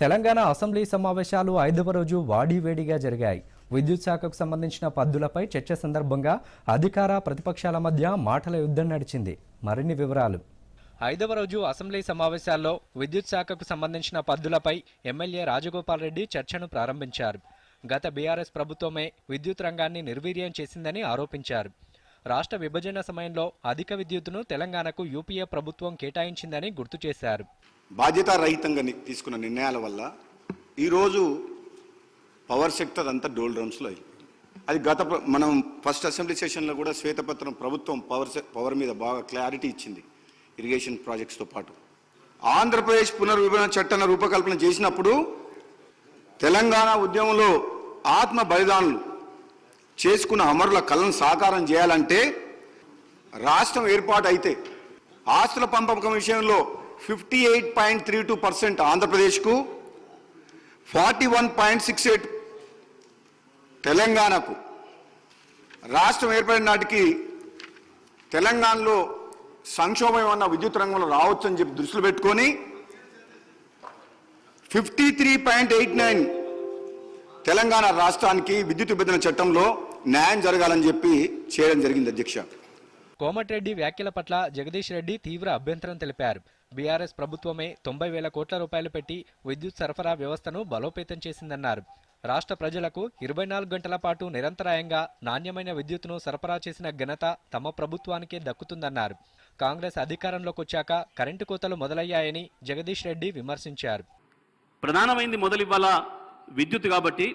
Telangana assembly సమావేశాలు ఐదవ రోజు వాడివేడిగా జరిగాయి. విద్యుత్ శాఖకు సంబంధించిన పద్దులపై చర్చ సందర్భంగా అధికార ప్రతిపక్షాల మధ్య మాటల యుద్ధం నడిచింది. మరిన్ని వివరాలు. ఐదవ రోజు అసెంబ్లీ సమావేశాల్లో విద్యుత్ శాఖకు సంబంధించిన పద్దులపై ఎమ్మెల్యే రాజగోపాల్ రెడ్డి చర్చను ప్రారంభించారు. గత బీఆర్ఎస్ ప్రభుత్వమే విద్యుత్ రంగాన్ని నిర్వీర్యం చేసిందని ఆరోపించారు. రాష్ట్ర విభజన సమయంలో అధిక విద్యుత్తును తెలంగాణకు యూపీఏ ప్రభుత్వం కేటాయించిందని గుర్తు చేశారు. బాధ్యతారహితంగా తీసుకున్న నిర్ణయాల వల్ల ఈరోజు పవర్ సెక్టర్ అంతా డోల్ డ్రమ్స్లో అయింది. అది గత మనం ఫస్ట్ అసెంబ్లీ సెషన్లో కూడా శ్వేతపత్రం ప్రభుత్వం పవర్ సె- పవర్ మీద బాగా క్లారిటీ ఇచ్చింది ఇరిగేషన్ ప్రాజెక్ట్స్తో పాటు. ఆంధ్రప్రదేశ్ పునర్విభజన చట్టాన్ని రూపకల్పన చేసినప్పుడు తెలంగాణ ఉద్యమంలో ఆత్మ బలిదానులు చేసుకున్న అమరుల కళను సాకారం చేయాలంటే రాష్ట్రం ఏర్పాటు అయితే ఆస్తుల పంపకం విషయంలో fifty eight point three two percent ఆంధ్రప్రదేశ్కు forty one point six eight తెలంగాణకు. రాష్ట్రం ఏర్పడిన నాటికి తెలంగాణలో సంక్షోభం ఉన్న విద్యుత్ రంగంలో రావచ్చని చెప్పి దృష్టిలో పెట్టుకొని fifty three point eight nine Telangana రాష్ట్రానికి విద్యుత్ విభజన చట్టంలో న్యాయం జరగాలని చెప్పి చేయడం జరిగింది అధ్యక్ష. కోమటిరెడ్డి వ్యాఖ్యల పట్ల జగదీష్ రెడ్డి తీవ్ర అభ్యంతరం తెలిపారు. బీఆర్ఎస్ ప్రభుత్వమే తొంభై వేల కోట్ల రూపాయలు పెట్టి విద్యుత్ సరఫరా వ్యవస్థను బలోపేతం చేసిందన్నారు. రాష్ట్ర ప్రజలకు ఇరవై నాలుగు గంటల పాటు నిరంతరాయంగా నాణ్యమైన విద్యుత్ను సరఫరా చేసిన ఘనత తమ ప్రభుత్వానికే దక్కుతుందన్నారు. కాంగ్రెస్ అధికారంలోకి వచ్చాక కరెంటు కోతలు మొదలయ్యాయని జగదీష్ రెడ్డి విమర్శించారు. ప్రధానమైంది మొదలు విద్యుత్ కాబట్టి.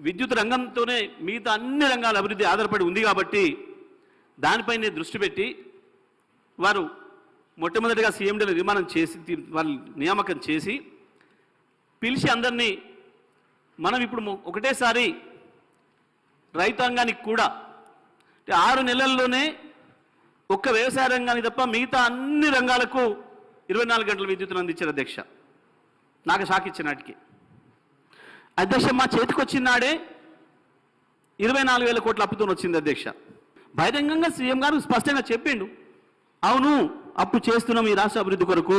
విద్యుత్ రంగంతోనే మిగతా అన్ని రంగాల అభివృద్ధి ఆధారపడి ఉంది కాబట్టి దానిపైనే దృష్టి పెట్టి వారు మొట్టమొదటిగా సీఎండీల నిర్మాణం చేసి వాళ్ళు నియామకం చేసి పిలిచి అందరినీ మనం ఇప్పుడు ఒకటేసారి రైతాంగానికి కూడా ఆరు నెలల్లోనే ఒక్క వ్యవసాయ రంగానికి తప్ప మిగతా అన్ని రంగాలకు ఇరవై నాలుగు గంటల విద్యుత్తును అందించారు అధ్యక్ష. నాకు షాక్ ఇచ్చినాటికి అధ్యక్ష మా చేతికి వచ్చినాడే ఇరవై నాలుగు వేల కోట్ల అప్పుతో వచ్చింది అధ్యక్ష. బహిరంగంగా సీఎం గారు స్పష్టంగా చెప్పిండు. అవును అప్పు చేస్తున్నాం ఈ రాష్ట్ర అభివృద్ధి కొరకు.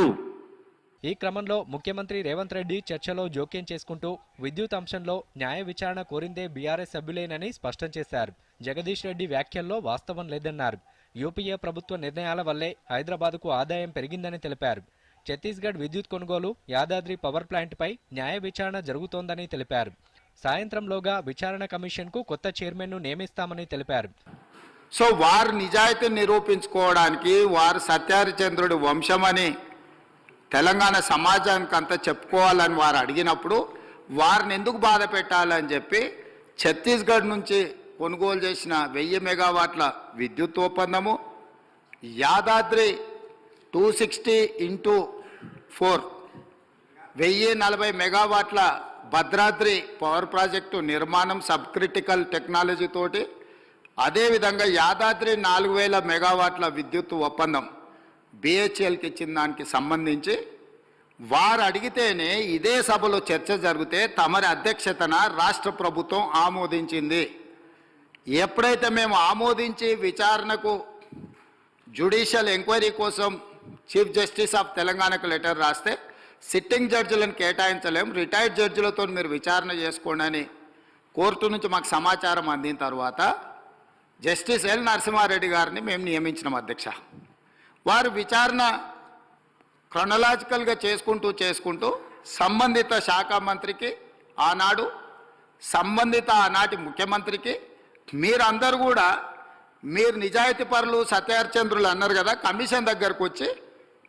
ఈ క్రమంలో ముఖ్యమంత్రి రేవంత్ రెడ్డి చర్చలో జోక్యం చేసుకుంటూ విద్యుత్ అంశంలో న్యాయ విచారణ కోరిందే బీఆర్ఎస్ సభ్యులేనని స్పష్టం చేశారు. జగదీష్ రెడ్డి వ్యాఖ్యల్లో వాస్తవం లేదన్నారు. యూపీఏ ప్రభుత్వ నిర్ణయాల వల్లే హైదరాబాద్కు ఆదాయం పెరిగిందని తెలిపారు. ఛత్తీస్గఢ్ విద్యుత్ కొనుగోలు యాదాద్రి పవర్ ప్లాంట్పై న్యాయ విచారణ జరుగుతోందని తెలిపారు. సాయంత్రంలోగా విచారణ కమిషన్కు కొత్త చైర్మన్ను నియమిస్తామని తెలిపారు. సో వారు నిజాయితీ నిరూపించుకోవడానికి వారు సత్యహరిచంద్రుడి వంశమని తెలంగాణ సమాజానికి అంతా చెప్పుకోవాలని వారు అడిగినప్పుడు వారిని ఎందుకు బాధ పెట్టాలని చెప్పి ఛత్తీస్గఢ్ నుంచి కొనుగోలు చేసిన వెయ్యి మెగావాట్ల విద్యుత్ ఒప్పందము Yadadri two sixty into four వెయ్యి నలభై మెగావాట్ల భద్రాద్రి పవర్ ప్రాజెక్టు నిర్మాణం సబ్ క్రిటికల్ టెక్నాలజీ అదేవిధంగా యాదాద్రి నాలుగు వేల మెగావాట్ల విద్యుత్ ఒప్పందం బిహెచ్ఎల్కి ఇచ్చిన దానికి సంబంధించి వారు అడిగితేనే ఇదే సభలో చర్చ జరిగితే తమరి అధ్యక్షతన రాష్ట్ర ప్రభుత్వం ఆమోదించింది. ఎప్పుడైతే మేము ఆమోదించి విచారణకు జ్యుడిషియల్ ఎంక్వైరీ కోసం చీఫ్ జస్టిస్ ఆఫ్ తెలంగాణకు లెటర్ రాస్తే సిట్టింగ్ జడ్జిలను కేటాయించలేం రిటైర్డ్ జడ్జిలతో మీరు విచారణ చేసుకోండి అని కోర్టు నుంచి మాకు సమాచారం అందిన తర్వాత జస్టిస్ ఎల్ నరసింహారెడ్డి గారిని మేము నియమించినాం అధ్యక్ష. వారు విచారణ క్రొనలాజికల్గా చేసుకుంటూ చేసుకుంటూ సంబంధిత శాఖ మంత్రికి ఆనాడు సంబంధిత ఆనాటి ముఖ్యమంత్రికి మీరందరూ కూడా మీరు నిజాయితీ పరులు సత్యహరిచంద్రులు అన్నారు కదా కమిషన్ దగ్గరకు వచ్చి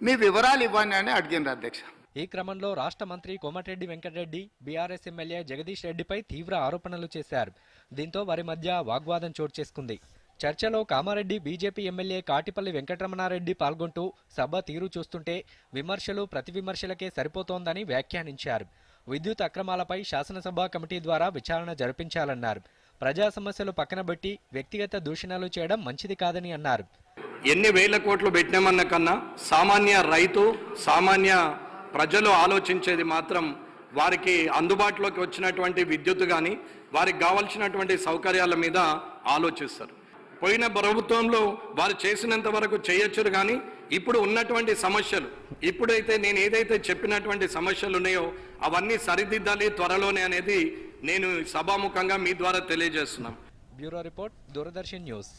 మీ వివరాలు ఇవ్వండి అని అడిగింది అధ్యక్ష. ఈ క్రమంలో రాష్ట్ర మంత్రి కోమటిరెడ్డి వెంకటరెడ్డి బీఆర్ఎస్ ఎమ్మెల్యే జగదీష్ రెడ్డిపై తీవ్ర ఆరోపణలు చేశారు. దీంతో వారి మధ్య వాగ్వాదం చోటు చేసుకుంది. చర్చలో కామారెడ్డి బీజేపీ ఎమ్మెల్యే కాటిపల్లి వెంకటరమణారెడ్డి పాల్గొంటూ సభ తీరు చూస్తుంటే విమర్శలు ప్రతి విమర్శలకే సరిపోతోందని వ్యాఖ్యానించారు. విద్యుత్ అక్రమాలపై శాసనసభ కమిటీ ద్వారా విచారణ జరిపించాలన్నారు. ప్రజా సమస్యలు పక్కనబెట్టి వ్యక్తిగత దూషణలు చేయడం మంచిది కాదని అన్నారు. ఎన్ని వేల కోట్లు పెట్టినామన్న కన్నా సామాన్య రైతు సామాన్య ప్రజలు ఆలోచించేది మాత్రం వారికి అందుబాటులోకి వచ్చినటువంటి విద్యుత్ కానీ వారికి కావలసినటువంటి సౌకర్యాల మీద ఆలోచిస్తారు. పోయిన ప్రభుత్వంలో వారు చేసినంత వరకు చేయొచ్చు కానీ ఇప్పుడు ఉన్నటువంటి సమస్యలు ఇప్పుడైతే నేను ఏదైతే చెప్పినటువంటి సమస్యలు ఉన్నాయో అవన్నీ సరిదిద్దాలి త్వరలోనే అనేది నేను సభాముఖంగా మీ ద్వారా తెలియజేస్తున్నాను. Bureau report Doordarshan news.